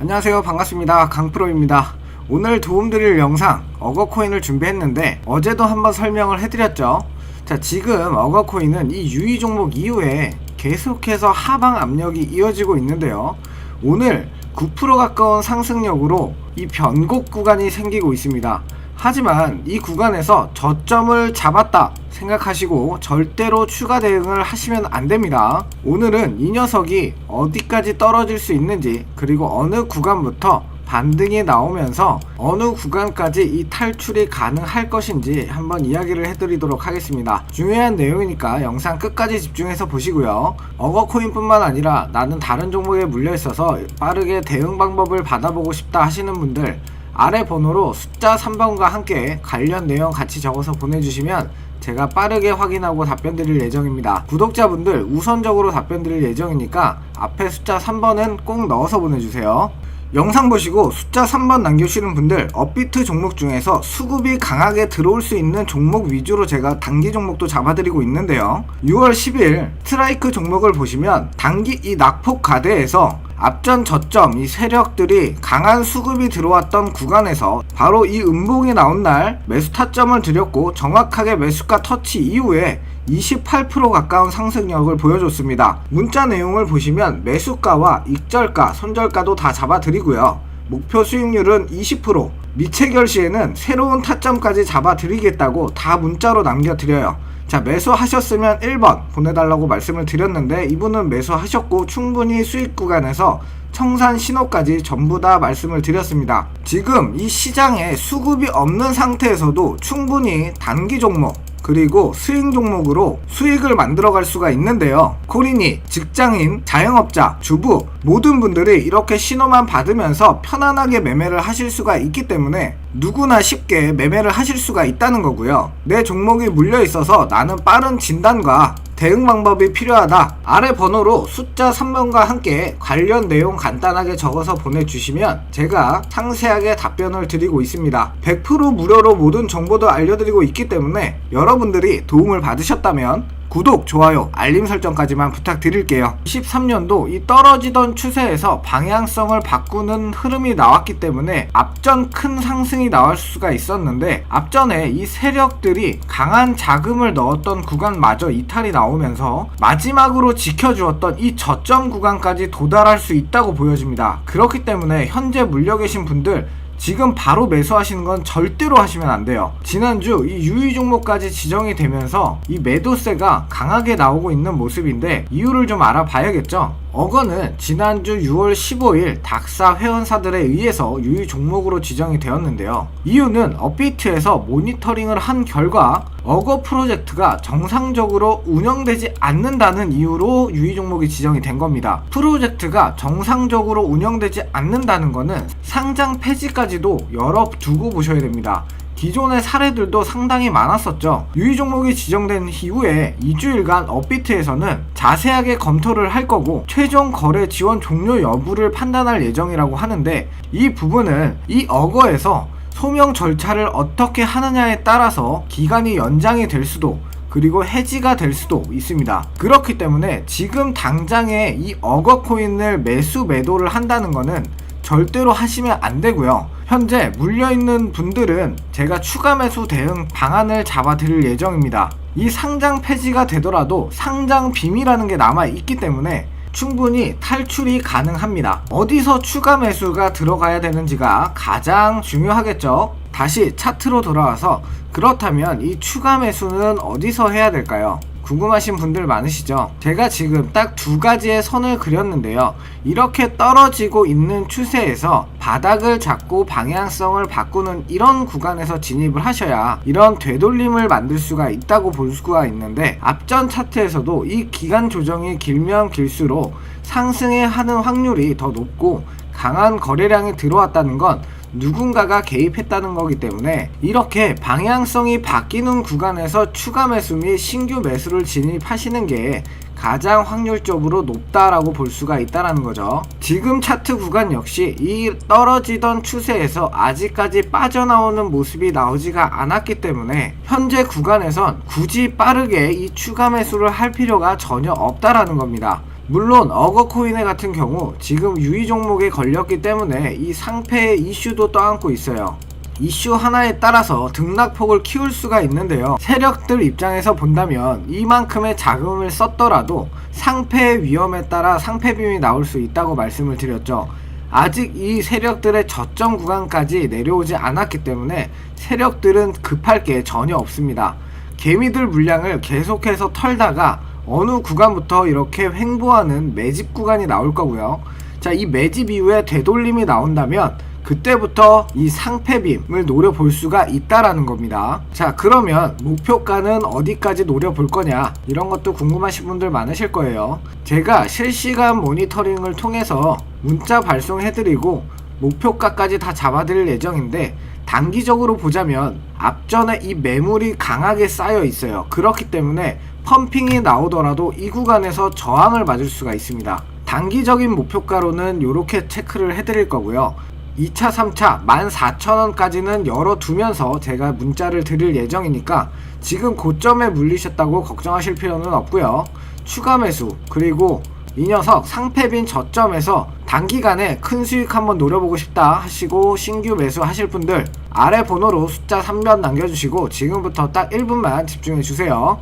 안녕하세요. 반갑습니다. 강프로입니다. 오늘 도움드릴 영상 어거코인을 준비했는데 어제도 한번 설명을 해드렸죠. 자 지금 어거코인은 이 유의 종목 이후에 계속해서 하방 압력이 이어지고 있는데요. 오늘 9% 가까운 상승력으로 이 변곡 구간이 생기고 있습니다 하지만 이 구간에서 저점을 잡았다 생각하시고 절대로 추가 대응을 하시면 안 됩니다. 오늘은 이 녀석이 어디까지 떨어질 수 있는지 그리고 어느 구간부터 반등이 나오면서 어느 구간까지 이 탈출이 가능할 것인지 한번 이야기를 해드리도록 하겠습니다. 중요한 내용이니까 영상 끝까지 집중해서 보시고요. 어거코인뿐만 아니라 나는 다른 종목에 물려 있어서 빠르게 대응 방법을 받아보고 싶다 하시는 분들 아래 번호로 숫자 3번과 함께 관련 내용 같이 적어서 보내주시면 제가 빠르게 확인하고 답변 드릴 예정입니다. 구독자분들 우선적으로 답변 드릴 예정이니까 앞에 숫자 3번은 꼭 넣어서 보내주세요. 영상 보시고 숫자 3번 남겨주시는 분들 업비트 종목 중에서 수급이 강하게 들어올 수 있는 종목 위주로 제가 단기 종목도 잡아드리고 있는데요 6월 10일 스트라이크 종목을 보시면 단기 이 낙폭 가대에서 앞전 저점 이 세력들이 강한 수급이 들어왔던 구간에서 바로 이 음봉이 나온 날 매수 타점을 드렸고 정확하게 매수가 터치 이후에 28% 가까운 상승력을 보여줬습니다. 문자 내용을 보시면 매수가와 익절가, 손절가도 다 잡아드리고요. 목표 수익률은 20%, 미체결 시에는 새로운 타점까지 잡아드리겠다고 다 문자로 남겨드려요. 자, 매수하셨으면 1번 보내달라고 말씀을 드렸는데 이분은 매수하셨고 충분히 수익 구간에서 청산 신호까지 전부 다 말씀을 드렸습니다. 지금 이 시장에 수급이 없는 상태에서도 충분히 단기 종목 그리고 스윙 종목으로 수익을 만들어갈 수가 있는데요. 코린이, 직장인, 자영업자, 주부 모든 분들이 이렇게 신호만 받으면서 편안하게 매매를 하실 수가 있기 때문에 누구나 쉽게 매매를 하실 수가 있다는 거고요. 내 종목이 물려 있어서 나는 빠른 진단과 대응 방법이 필요하다. 아래 번호로 숫자 3번과 함께 관련 내용 간단하게 적어서 보내주시면 제가 상세하게 답변을 드리고 있습니다. 100% 무료로 모든 정보도 알려드리고 있기 때문에 여러분들이 도움을 받으셨다면 구독, 좋아요, 알림 설정까지만 부탁드릴게요. 23년도 이 떨어지던 추세에서 방향성을 바꾸는 흐름이 나왔기 때문에 앞전 큰 상승이 나올 수가 있었는데 앞전에 이 세력들이 강한 자금을 넣었던 구간마저 이탈이 나오면서 마지막으로 지켜주었던 이 저점 구간까지 도달할 수 있다고 보여집니다. 그렇기 때문에 현재 물려 계신 분들 지금 바로 매수하시는 건 절대로 하시면 안 돼요. 지난주 이 유의 종목까지 지정이 되면서 이 매도세가 강하게 나오고 있는 모습인데 이유를 좀 알아봐야겠죠. 어거는 지난주 6월 15일 닥사 회원사들에 의해서 유의 종목으로 지정이 되었는데요. 이유는 업비트에서 모니터링을 한 결과 어거 프로젝트가 정상적으로 운영되지 않는다는 이유로 유의 종목이 지정이 된 겁니다. 프로젝트가 정상적으로 운영되지 않는다는 것은 상장 폐지까지도 열어 두고 보셔야 됩니다. 기존의 사례들도 상당히 많았었죠. 유의 종목이 지정된 이후에 2주일간 업비트에서는 자세하게 검토를 할 거고 최종 거래 지원 종료 여부를 판단할 예정이라고 하는데 이 부분은 이 어거에서 소명 절차를 어떻게 하느냐에 따라서 기간이 연장이 될 수도 그리고 해지가 될 수도 있습니다. 그렇기 때문에 지금 당장에 이 어거 코인을 매수 매도를 한다는 것은 절대로 하시면 안 되고요. 현재 물려있는 분들은 제가 추가 매수 대응 방안을 잡아 드릴 예정입니다. 이 상장 폐지가 되더라도 상장 비밀이라는 게 남아 있기 때문에 충분히 탈출이 가능합니다. 어디서 추가 매수가 들어가야 되는지가 가장 중요하겠죠. 다시 차트로 돌아와서 그렇다면 이 추가 매수는 어디서 해야 될까요? 궁금하신 분들 많으시죠? 제가 지금 딱 두 가지의 선을 그렸는데요. 이렇게 떨어지고 있는 추세에서 바닥을 잡고 방향성을 바꾸는 이런 구간에서 진입을 하셔야 이런 되돌림을 만들 수가 있다고 볼 수가 있는데 앞전 차트에서도 이 기간 조정이 길면 길수록 상승에 하는 확률이 더 높고 강한 거래량이 들어왔다는 건 누군가가 개입했다는 거기 때문에 이렇게 방향성이 바뀌는 구간에서 추가 매수 및 신규 매수를 진입하시는 게 가장 확률적으로 높다라고 볼 수가 있다라는 거죠. 지금 차트 구간 역시 이 떨어지던 추세에서 아직까지 빠져나오는 모습이 나오지가 않았기 때문에 현재 구간에선 굳이 빠르게 이 추가 매수를 할 필요가 전혀 없다라는 겁니다. 물론 어거코인의 같은 경우 지금 유의 종목에 걸렸기 때문에 이 상패의 이슈도 떠안고 있어요. 이슈 하나에 따라서 등락폭을 키울 수가 있는데요. 세력들 입장에서 본다면 이만큼의 자금을 썼더라도 상패의 위험에 따라 상패빔이 나올 수 있다고 말씀을 드렸죠. 아직 이 세력들의 저점 구간까지 내려오지 않았기 때문에 세력들은 급할 게 전혀 없습니다. 개미들 물량을 계속해서 털다가 어느 구간부터 이렇게 횡보하는 매집 구간이 나올 거고요. 자, 이 매집 이후에 되돌림이 나온다면 그때부터 이 상패빔을 노려볼 수가 있다라는 겁니다. 자, 그러면 목표가는 어디까지 노려볼 거냐? 이런 것도 궁금하신 분들 많으실 거예요. 제가 실시간 모니터링을 통해서 문자 발송해드리고 목표가까지 다 잡아드릴 예정인데 단기적으로 보자면 앞전에 이 매물이 강하게 쌓여 있어요. 그렇기 때문에 펌핑이 나오더라도 이 구간에서 저항을 맞을 수가 있습니다. 단기적인 목표가로는 이렇게 체크를 해드릴 거고요. 2차, 3차 14,000원까지는 열어두면서 제가 문자를 드릴 예정이니까 지금 고점에 물리셨다고 걱정하실 필요는 없고요. 추가 매수 그리고 이 녀석 상패빈 저점에서 단기간에 큰 수익 한번 노려보고 싶다 하시고 신규 매수 하실 분들 아래 번호로 숫자 3번 남겨주시고 지금부터 딱 1분만 집중해 주세요.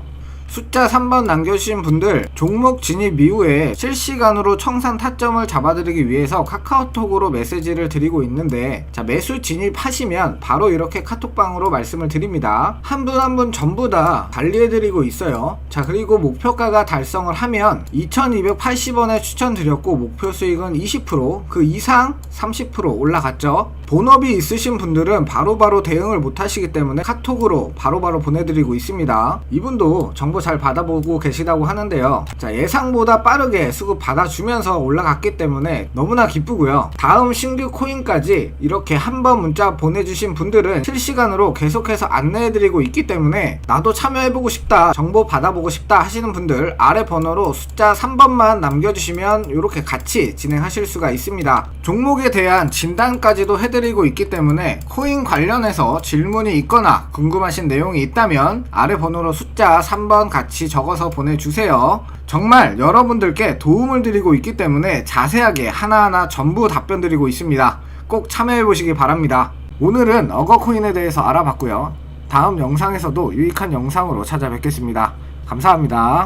숫자 3번 남겨주신 분들 종목 진입 이후에 실시간으로 청산 타점을 잡아드리기 위해서 카카오톡으로 메시지를 드리고 있는데 자 매수 진입하시면 바로 이렇게 카톡방으로 말씀을 드립니다. 한 분 한분 전부 다 관리해드리고 있어요. 자 그리고 목표가가 달성을 하면 2280원에 추천드렸고 목표 수익은 20%그 이상 30% 올라갔죠 본업이 있으신 분들은 바로 바로 대응을 못 하시기 때문에 카톡으로 바로 바로 보내드리고 있습니다. 이분도 정보 잘 받아보고 계시다고 하는데요. 자 예상보다 빠르게 수급 받아주면서 올라갔기 때문에 너무나 기쁘고요. 다음 신규 코인까지 이렇게 한 번 문자 보내주신 분들은 실시간으로 계속해서 안내해드리고 있기 때문에 나도 참여해보고 싶다 정보 받아보고 싶다 하시는 분들 아래 번호로 숫자 3번만 남겨주시면 이렇게 같이 진행하실 수가 있습니다. 종목에 대한 진단까지도 해드리고 있기 때문에 코인 관련해서 질문이 있거나 궁금하신 내용이 있다면 아래 번호로 숫자 3번 같이 적어서 보내주세요 정말 여러분들께 도움을 드리고 있기 때문에 자세하게 하나하나 전부 답변 드리고 있습니다. 꼭 참여해 보시기 바랍니다. 오늘은 어거코인에 대해서 알아봤고요. 다음 영상에서도 유익한 영상으로 찾아뵙겠습니다. 감사합니다.